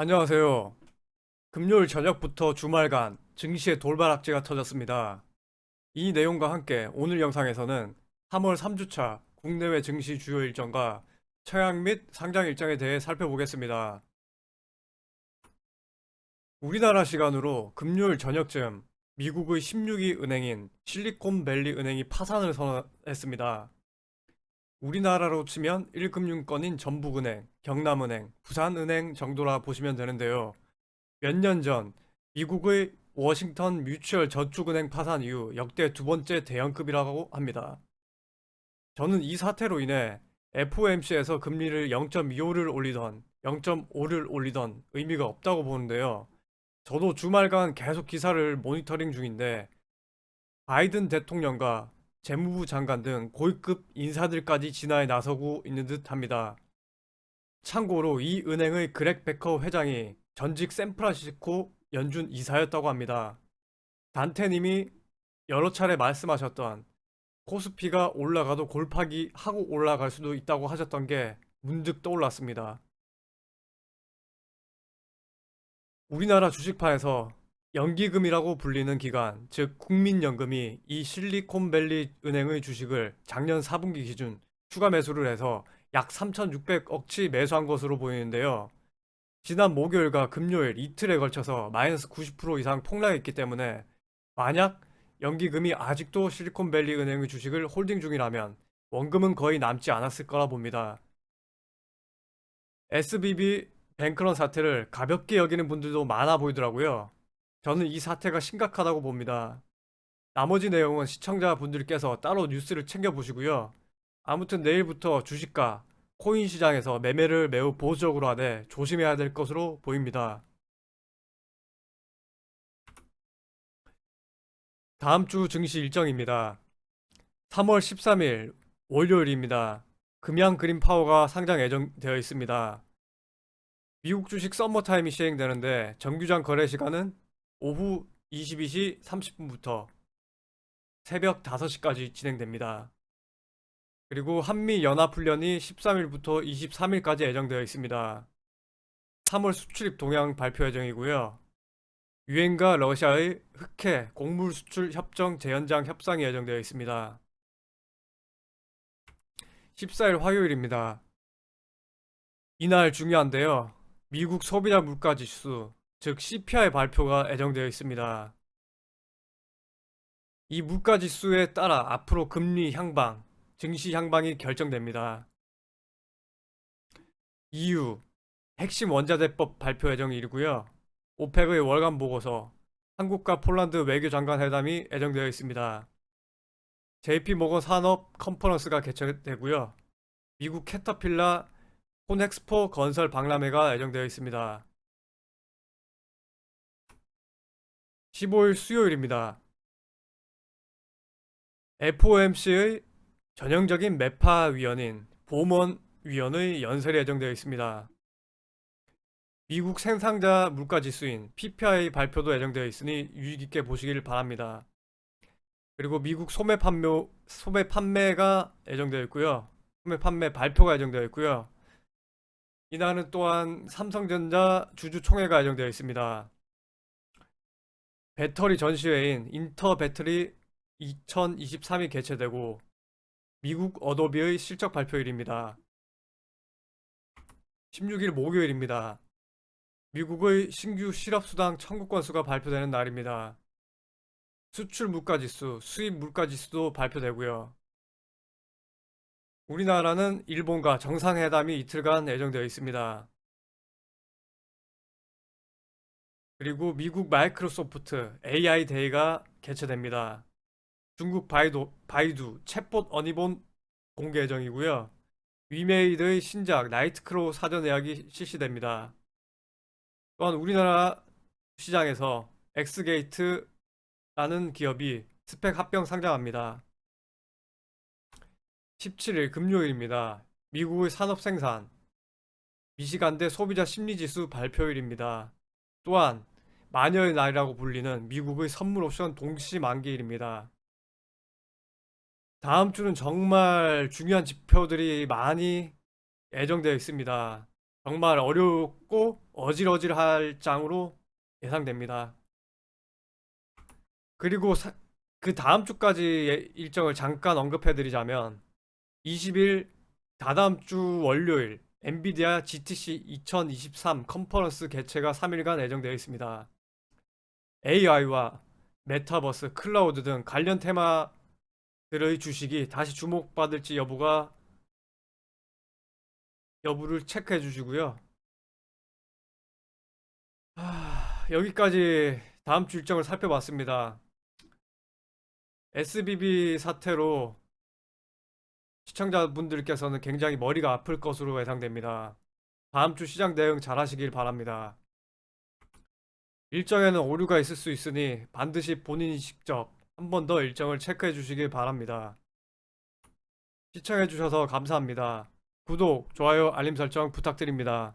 안녕하세요. 금요일 저녁부터 주말간 증시의 돌발 악재가 터졌습니다. 이 내용과 함께 오늘 영상에서는 3월 3주차 국내외 증시 주요 일정과 처약 및 상장 일정에 대해 살펴보겠습니다. 우리나라 시간으로 금요일 저녁쯤 미국의 16위 은행인 실리콘밸리 은행이 파산을 선언했습니다. 우리나라로 치면 1금융권인 전북은행, 경남은행, 부산은행 정도라 보시면 되는데요. 몇 년 전 미국의 워싱턴 뮤추얼 저축은행 파산 이후 역대 두 번째 대형급이라고 합니다. 저는 이 사태로 인해 FOMC에서 금리를 0.25를 올리던 0.5를 올리던 의미가 없다고 보는데요. 저도 주말간 계속 기사를 모니터링 중인데 바이든 대통령과 재무부 장관 등 고위급 인사들까지 진화에 나서고 있는 듯 합니다. 참고로 이 은행의 그렉 베커 회장이 전직 샌프란시스코 연준 이사였다고 합니다. 단테님이 여러 차례 말씀하셨던 코스피가 올라가도 골파기 하고 올라갈 수도 있다고 하셨던 게 문득 떠올랐습니다. 우리나라 주식판에서 연기금이라고 불리는 기관, 즉 국민연금이 이 실리콘밸리 은행의 주식을 작년 4분기 기준 추가 매수를 해서 약 3,600억치 매수한 것으로 보이는데요. 지난 목요일과 금요일 이틀에 걸쳐서 마이너스 90% 이상 폭락했기 때문에 만약 연기금이 아직도 실리콘밸리 은행의 주식을 홀딩 중이라면 원금은 거의 남지 않았을 거라 봅니다. SBB 뱅크런 사태를 가볍게 여기는 분들도 많아 보이더라고요. 저는 이 사태가 심각하다고 봅니다. 나머지 내용은 시청자분들께서 따로 뉴스를 챙겨보시고요. 아무튼 내일부터 주식과 코인 시장에서 매매를 매우 보수적으로 하되 조심해야 될 것으로 보입니다. 다음 주 증시 일정입니다. 3월 13일 월요일입니다. 금양 그린 파워가 상장 예정되어 있습니다. 미국 주식 썸머타임이 시행되는데 정규장 거래 시간은 오후 22시 30분부터 새벽 5시까지 진행됩니다. 그리고 한미 연합훈련이 13일부터 23일까지 예정되어 있습니다. 3월 수출입 동향 발표 예정이고요. 유엔과 러시아의 흑해 곡물 수출 협정 재연장 협상이 예정되어 있습니다. 14일 화요일입니다. 이날 중요한데요. 미국 소비자 물가 지수, 즉 CPI 발표가 예정되어 있습니다. 이 물가 지수에 따라 앞으로 금리 향방, 증시 향방이 결정됩니다. EU 핵심 원자재법 발표 예정이고요. 오펙의 월간 보고서, 한국과 폴란드 외교장관 회담이 예정되어 있습니다. JP 모건 산업 컨퍼런스가 개최되고요. 미국 캐터필라 폰엑스포 건설 박람회가 예정되어 있습니다. 15일 수요일입니다. FOMC의 전형적인 매파 위원인 보먼 위원의 연설이 예정되어 있습니다. 미국 생산자 물가 지수인 PPI 발표도 예정되어 있으니 유의 깊게 보시길 바랍니다. 그리고 미국 소매 판매 소매 판매가 예정되어 있고요. 소매 판매 발표가 예정되어 있고요. 이날은 또한 삼성전자 주주총회가 예정되어 있습니다. 배터리 전시회인 인터 배터리 2023이 개최되고 미국 어도비의 실적 발표일입니다. 16일 목요일입니다. 미국의 신규 실업수당 청구 건수가 발표되는 날입니다. 수출 물가지수, 수입 물가지수도 발표되고요. 우리나라는 일본과 정상회담이 이틀간 예정되어 있습니다. 그리고 미국 마이크로소프트 AI 데이가 개최됩니다. 중국 바이도, 바이두 챗봇 어니본 공개 예정이고요. 위메이드의 신작 나이트크로우 사전 예약이 실시됩니다. 또한 우리나라 시장에서 엑스게이트라는 기업이 스펙 합병 상장합니다. 17일 금요일입니다. 미국의 산업 생산, 미시간대 소비자 심리지수 발표일입니다. 또한 마녀의 날이라고 불리는 미국의 선물 옵션 동시 만기일입니다. 다음 주는 정말 중요한 지표들이 많이 예정되어 있습니다. 정말 어렵고 어질어질할 장으로 예상됩니다. 그리고 사- 그 다음 주까지 일정을 잠깐 언급해드리자면 20일 다다음 주 월요일 엔비디아 GTC 2023 컨퍼런스 개최가 3일간 예정되어 있습니다. AI와 메타버스, 클라우드 등 관련 테마들의 주식이 다시 주목받을지 여부가 여부를 체크해 주시고요. 아, 여기까지 다음 주 일정을 살펴봤습니다. SBB 사태로 시청자분들께서는 굉장히 머리가 아플 것으로 예상됩니다. 다음 주 시장 대응 잘 하시길 바랍니다. 일정에는 오류가 있을 수 있으니 반드시 본인이 직접 한 번 더 일정을 체크해 주시길 바랍니다. 시청해 주셔서 감사합니다. 구독, 좋아요, 알림 설정 부탁드립니다.